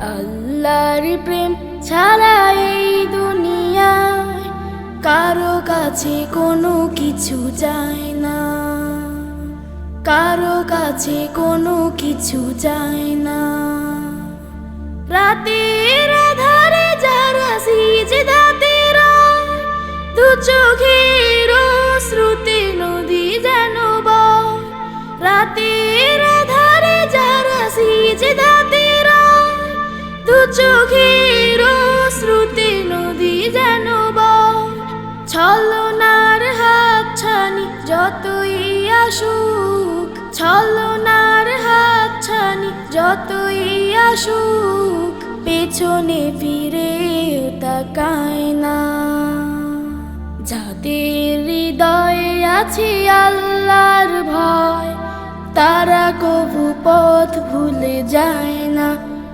আল্লাহর প্রেম ছাড়া এই দুনিয়ায় কারও কাছে কোনো কিছু যায় না। কারও কাছে কোনো কিছু যায় না। রাতের আধারে যারা সিজদাতে দু চোখের শ্রুতি নদী যেন বয়। রাতের আধারে যারা সিজদাতে রয় দু চোখের শ্রুতি নদী যেন ছলনার হাত ছানি যতই আসুক, ছলনার হাত ছানি যতই আসুক, পেছনে ফিরে তাকায় না। যাদের হৃদয়ে আছে আল্লাহর ভয়, তারা কবু পথ ভুলে যায় না।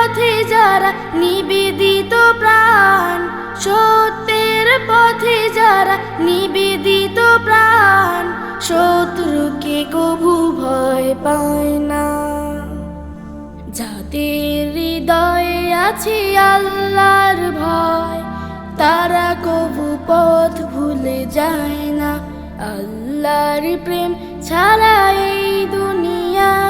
পথে যারা নিবেদিত প্রাণ, সত্যের পথে যারা নিবেদিত প্রাণ, শত্রুকে কভু ভয় পায় না। যাদের হৃদয়ে আছে আল্লাহর ভয়, তারা কভু পথ ভুলে যায় না। আল্লাহর প্রেম ছাড়া এই দুনিয়ায়